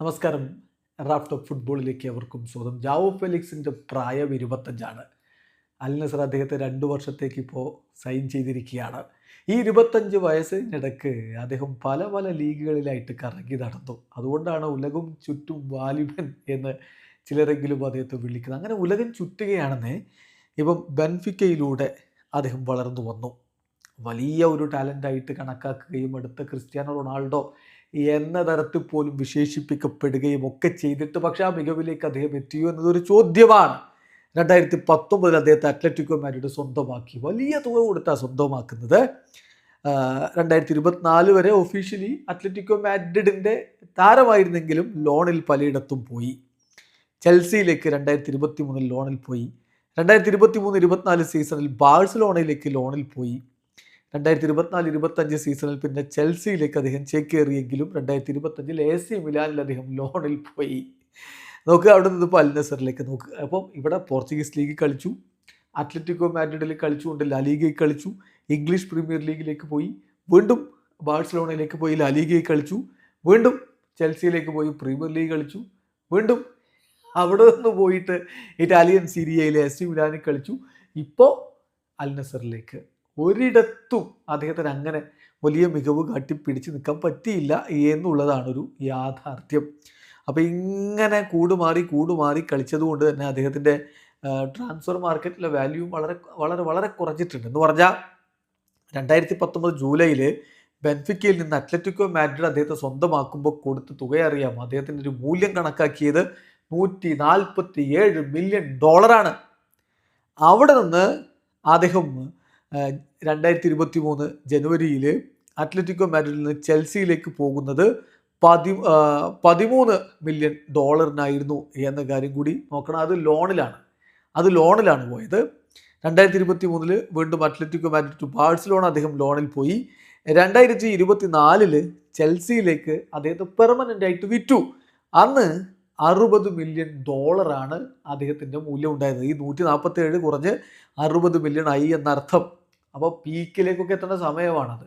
നമസ്കാരം. Raft of ഫുട്ബോളിലേക്ക് അവർക്കും സ്വാഗതം. ജാവോ ഫെലിക്സിന്റെ പ്രായം ഇരുപത്തഞ്ചാണ്. അൽ നസർ അദ്ദേഹത്തെ രണ്ട് വർഷത്തേക്ക് ഇപ്പോൾ സൈൻ ചെയ്തിരിക്കുകയാണ്. ഈ ഇരുപത്തഞ്ച് വയസ്സിനിടക്ക് അദ്ദേഹം പല പല ലീഗുകളിലായിട്ട് കറങ്ങി നടന്നു. അതുകൊണ്ടാണ് ഉലകം ചുറ്റും വാലിബൻ എന്ന് ചിലരെങ്കിലും അദ്ദേഹത്തെ വിളിക്കുന്നത്. അങ്ങനെ ഉലകം ചുറ്റുകയാണെന്ന് ഇപ്പം ബെൻഫിക്കയിലൂടെ അദ്ദേഹം വളർന്നു വന്നു. വലിയ ഒരു ടാലന്റായിട്ട് കണക്കാക്കുകയും അടുത്ത ക്രിസ്ത്യാനോ റൊണാൾഡോ എന്ന തരത്തിൽ പോലും വിശേഷിപ്പിക്കപ്പെടുകയും ഒക്കെ ചെയ്തിട്ട് പക്ഷേ ആ മികവിലേക്ക് അദ്ദേഹം എത്തിയോ എന്നതൊരു ചോദ്യമാണ്. രണ്ടായിരത്തി പത്തൊമ്പതിൽ അദ്ദേഹത്തെ അത്ലറ്റിക്കോ മാഡ്രിഡ് സ്വന്തമാക്കി. വലിയ തുക കൊടുത്താണ് സ്വന്തമാക്കുന്നത്. രണ്ടായിരത്തി ഇരുപത്തിനാല് വരെ ഒഫീഷ്യലി അത്ലറ്റിക്കോ മാഡ്രിഡിന്റെ താരമായിരുന്നെങ്കിലും ലോണിൽ പലയിടത്തും പോയി. ചെൽസിയിലേക്ക് രണ്ടായിരത്തി ഇരുപത്തി മൂന്നിൽ ലോണിൽ പോയി. രണ്ടായിരത്തി ഇരുപത്തി മൂന്ന് ഇരുപത്തിനാല് സീസണിൽ ബാഴ്സലോണയിലേക്ക് ലോണിൽ പോയി. രണ്ടായിരത്തി ഇരുപത്തിനാല് ഇരുപത്തഞ്ച് സീസണിൽ പിന്നെ ചെൽസിയിലേക്ക് അദ്ദേഹം ചേക്കേറിയെങ്കിലും രണ്ടായിരത്തി ഇരുപത്തഞ്ചിൽ എ സി മിലാനിൽ അദ്ദേഹം ലോണിൽ പോയി. നോക്കുക അവിടെ നിന്ന് ഇപ്പോൾ അൽനസറിലേക്ക് നോക്കുക അപ്പം ഇവിടെ പോർച്ചുഗീസ് ലീഗിൽ കളിച്ചു അത്ലറ്റിക്കോ മാഡ്രിഡിൽ കളിച്ചുകൊണ്ട് ലാലീഗയിൽ കളിച്ചു ഇംഗ്ലീഷ് പ്രീമിയർ ലീഗിലേക്ക് പോയി വീണ്ടും ബാഴ്സലോണയിലേക്ക് പോയി ലാലീഗയിൽ കളിച്ചു വീണ്ടും ചെൽസിയിലേക്ക് പോയി പ്രീമിയർ ലീഗ് കളിച്ചു വീണ്ടും അവിടെ നിന്ന് പോയിട്ട് ഇറ്റാലിയൻ സീരിയയിലെ എസ് സി മിലാനിൽ കളിച്ചു. ഇപ്പോൾ അൽനസറിലേക്ക്. ഒരിടത്തും അദ്ദേഹത്തിന് അങ്ങനെ വലിയ മികവ് കാട്ടി പിടിച്ചു നിൽക്കാൻ പറ്റിയില്ല എന്നുള്ളതാണ് ഒരു യാഥാർത്ഥ്യം. അപ്പോൾ ഇങ്ങനെ കൂടുമാറി കൂടുമാറി കളിച്ചതുകൊണ്ട് തന്നെ അദ്ദേഹത്തിന്റെ ട്രാൻസ്ഫർ മാർക്കറ്റിലെ വാല്യൂ വളരെ വളരെ വളരെ കുറഞ്ഞിട്ടുണ്ട്. എന്ന് പറഞ്ഞാൽ രണ്ടായിരത്തി പത്തൊമ്പത് ജൂലൈയിൽ ബെൻഫിക്കയിൽ നിന്ന് അത്ലറ്റിക്കോ മാഡ്രിഡ് അദ്ദേഹത്തെ സ്വന്തമാക്കുമ്പോൾ കൊടുത്ത തുക അറിയാം അദ്ദേഹത്തിന്റെ ഒരു മൂല്യം കണക്കാക്കിയത് നൂറ്റി നാൽപ്പത്തി ഏഴ് മില്യൺ ഡോളറാണ് അവിടെ നിന്ന് അദ്ദേഹം രണ്ടായിരത്തി ഇരുപത്തി മൂന്ന് ജനുവരിയിൽ അത്ലറ്റിക്കോ മാഡ്രിഡിൽ നിന്ന് ചെൽസിയിലേക്ക് പോകുന്നത് പതി പതിമൂന്ന് മില്യൺ ഡോളറിനായിരുന്നു എന്ന കാര്യം കൂടി നോക്കണം. അത് ലോണിലാണ്. അത് ലോണിലാണ് പോയത്. രണ്ടായിരത്തി ഇരുപത്തി മൂന്നിൽ വീണ്ടും അത്ലറ്റിക്കോ മാഡ്രിഡ് ടു ബാഴ്സലോണ അദ്ദേഹം ലോണിൽ പോയി. രണ്ടായിരത്തി ഇരുപത്തി നാലിൽ ചെൽസിയിലേക്ക് അദ്ദേഹത്തെ പെർമനന്റ് ആയിട്ട് വിറ്റു. അന്ന് അറുപത് മില്യൺ ഡോളറാണ് അദ്ദേഹത്തിന്റെ മൂല്യം ഉണ്ടായത് ഈ നൂറ്റി നാൽപ്പത്തി ഏഴ് കുറഞ്ഞ് അറുപത് മില്യൺ ആയി എന്നർത്ഥം. അപ്പോൾ പീക്കിലേക്കൊക്കെ എത്തേണ്ട സമയമാണത്.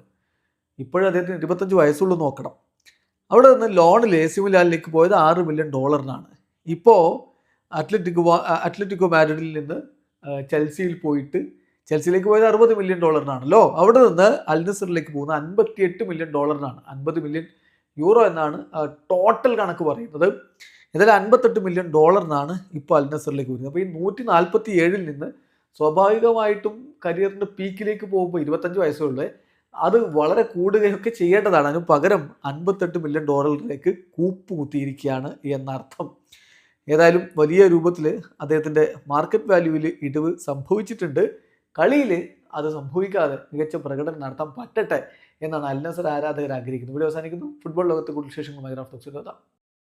ഇപ്പോഴും അദ്ദേഹത്തിന് ഇരുപത്തഞ്ച് വയസ്സുള്ളൂ നോക്കണം. അവിടെ നിന്ന് ലോൺ സി പോയത് ആറ് മില്യൺ ഡോളറിനാണ്. ഇപ്പോൾ അത്ലറ്റിക്കോ അത്ലറ്റിക്കോ മാഡ്രിഡിൽ നിന്ന് ചെൽസിയിൽ പോയിട്ട് ചെൽസിയിലേക്ക് പോയത് അറുപത് മില്യൺ ഡോളറിനാണല്ലോ. അവിടെ നിന്ന് അൽനസറിലേക്ക് പോകുന്ന അൻപത്തി എട്ട് മില്യൺ ഡോളറിനാണ്. അൻപത് മില്യൺ യൂറോ എന്നാണ് ടോട്ടൽ കണക്ക് പറയുന്നത്. ഏതായാലും അൻപത്തെട്ട് മില്യൺ ഡോളറിനാണ് ഇപ്പോൾ അൽനസറിലേക്ക് വരുന്നത്. അപ്പോൾ ഈ നൂറ്റി നാൽപ്പത്തി ഏഴിൽ നിന്ന് സ്വാഭാവികമായിട്ടും കരിയറിന്റെ പീക്കിലേക്ക് പോകുമ്പോൾ ഇരുപത്തഞ്ച് വയസ്സുള്ള അത് വളരെ കൂടുകയൊക്കെ ചെയ്യേണ്ടതാണ്. അതിന് പകരം അൻപത്തെട്ട് മില്യൺ ഡോളറിലേക്ക് കൂപ്പ് കുത്തിയിരിക്കുകയാണ് എന്നർത്ഥം. ഏതായാലും വലിയ രൂപത്തിൽ അദ്ദേഹത്തിന്റെ മാർക്കറ്റ് വാല്യൂവിൽ ഇടിവ് സംഭവിച്ചിട്ടുണ്ട്. കളിയിൽ അത് സംഭവിക്കാതെ മികച്ച പ്രകടനം നടത്താൻ പറ്റട്ടെ എന്നാണ് അൽനസർ ആരാധകർ ആഗ്രഹിക്കുന്നത്. ഇവിടെ അവസാനിക്കുന്നു. ഫുട്ബോൾ ലോകത്തെ കൂടുതൽ വിശേഷങ്ങളുമായി റാഫ്റ്റോക്സ്